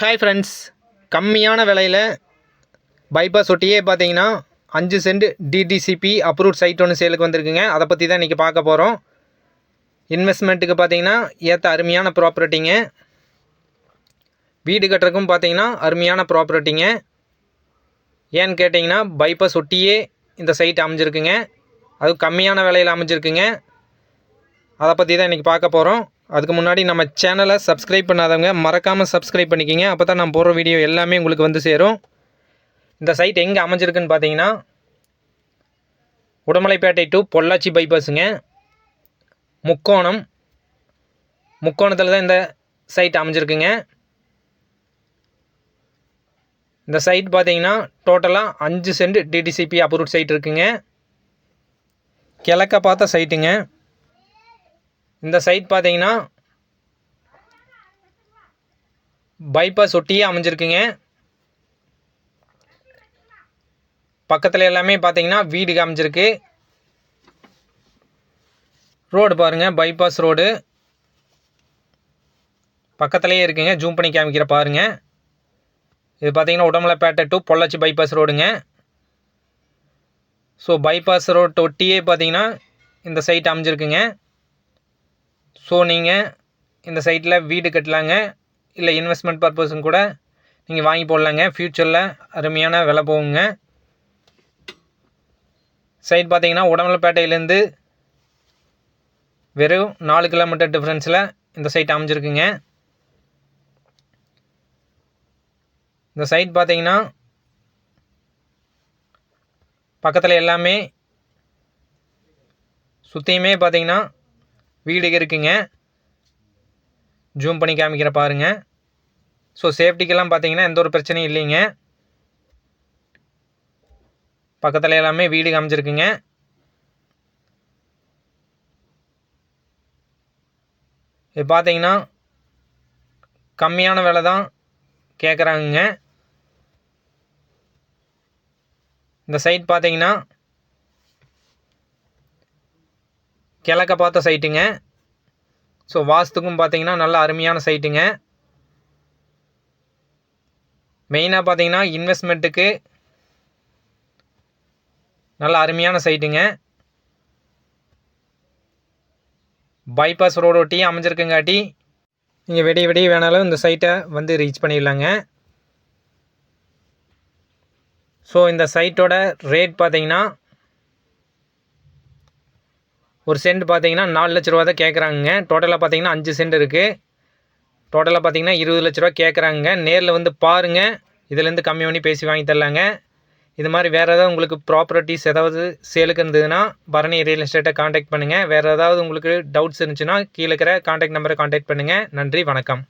Hi friends கம்மியான விலையில் bypass ஒட்டியே பார்த்தீங்கன்னா அஞ்சு சென்ட் டிடிசிபி அப்ரூவ்ட் சைட் ஒன்று சேலுக்கு வந்திருக்குங்க. அதை பற்றி தான் இன்றைக்கி பார்க்க போகிறோம் இன்வெஸ்ட்மெண்ட்டுக்கு பார்த்தீங்கன்னா ஏற்ற அருமையான ப்ராப்பர்ட்டிங்க வீடு கட்டுறக்கும் பார்த்தீங்கன்னா அருமையான ப்ராப்பர்ட்டிங்க ஏன்னு கேட்டிங்கன்னா பைபாஸ் ஒட்டியே இந்த சைட் அமைஞ்சிருக்குங்க. அதுவும் கம்மியான விலையில் அமைஞ்சிருக்குங்க. அதை பற்றி தான் இன்றைக்கி பார்க்க போகிறோம் அதுக்கு முன்னாடி நம்ம சேனலை சப்ஸ்கிரைப் பண்ணாதவங்க மறக்காமல் சப்ஸ்கிரைப் பண்ணிக்கிங்க. அப்போ தான் நான் போடுற வீடியோ எல்லாமே உங்களுக்கு வந்து சேரும். இந்த சைட் எங்கே அமைஞ்சிருக்குன்னு பார்த்தீங்கன்னா உடமலைப்பேட்டை டு பொள்ளாச்சி பைபாஸுங்க முக்கோணம். முக்கோணத்தில் தான் இந்த சைட் அமைஞ்சிருக்குங்க. இந்த சைட் பார்த்தீங்கன்னா டோட்டலாக அஞ்சு சென்ட் டிடிசிபி அப்ரூவ்ட் சைட் இருக்குங்க. கிழக்க பார்த்த சைட்டுங்க இந்த சைட் பார்த்தீங்கன்னா பைபாஸ் ஒட்டியே அமைஞ்சிருக்குங்க. பக்கத்தில் எல்லாமே பார்த்தீங்கன்னா வீடு அமைஞ்சிருக்கு ரோடு பாருங்கள் பைபாஸ் ரோடு பக்கத்துலேயே இருக்குங்க ஜூம் பண்ணி காமிக்கிற பாருங்க. இது பார்த்தீங்கன்னா உடம்பலப்பேட்டை டு பொள்ளாச்சி பைபாஸ் ரோடுங்க ஸோ பைபாஸ் ரோட் ஒட்டியே பார்த்தீங்கன்னா இந்த சைட் அமைஞ்சிருக்குங்க. ஸோ நீங்கள் இந்த சைட்டில் வீடு கட்டலாங்க. இல்லை இன்வெஸ்ட்மெண்ட் பர்பஸும் கூட நீங்கள் வாங்கி போடலாங்க. ஃப்யூச்சரில் அருமையான விலை போகுங்க. சைட் பார்த்தீங்கன்னா உடம்புலப்பேட்டையிலேருந்து வெறும் நாலு கிலோமீட்டர் டிஃப்ரென்ஸில் இந்த சைட் அமைஞ்சிருக்குங்க. இந்த சைட் பார்த்தீங்கன்னா பக்கத்தில் எல்லாமே சுற்றியுமே பார்த்தீங்கன்னா வீடு இருக்குங்க? ஜூம் பண்ணி காமிக்கிற பாருங்கள் ஸோ சேஃப்டிக்கெல்லாம் பார்த்தீங்கன்னா எந்த ஒரு பிரச்சனையும் இல்லைங்க. பக்கத்தில் எல்லாமே வீடு காமிச்சிருக்குங்க. இது பார்த்தீங்கன்னா கம்மியான விலை தான் கேட்குறாங்கங்க இந்த சைட் பார்த்தீங்கன்னா கிழக்க பார்த்த சைட்டுங்க ஸோ வாஸ்துக்கும் பார்த்தீங்கன்னா நல்ல அருமையான சைட்டுங்க மெயினாக பார்த்தீங்கன்னா இன்வெஸ்ட்மெண்ட்டுக்கு நல்ல அருமையான சைட்டுங்க பைபாஸ் ரோடு ஒட்டி அமைஞ்சிருக்குங்காட்டி நீங்கள் வெடி வெடி வேணாலும் இந்த சைட்டை வந்து ரீச் பண்ணிடலாங்க. ஸோ இந்த சைட்டோட ரேட் பார்த்தீங்கன்னா ஒரு சென்ட் பார்த்தீங்கன்னா நாலு லட்ச ரூபா தான் கேட்குறாங்க டோட்டலாக பார்த்தீங்கன்னா அஞ்சு சென்ட் இருக்குது டோட்டலாக பார்த்தீங்கன்னா இருபது லட்ச ரூபா கேட்குறாங்க நேரில் வந்து பாருங்கள் இதுலேருந்து கம்மி பண்ணி பேசி வாங்கி தரலாங்க. இது மாதிரி வேறு ஏதாவது உங்களுக்கு ப்ராப்பர்ட்டிஸ் ஏதாவது சேலுக்கு இருந்ததுன்னா பரணி ரியல் எஸ்டேட்டை காண்டாக்ட் பண்ணுங்கள் வேறு ஏதாவது உங்களுக்கு டவுட்ஸ் இருந்துச்சுன்னா கீழே இருக்கிற காண்டாக்ட் நம்பரை காண்டாக்ட் பண்ணுங்கள் நன்றி வணக்கம்.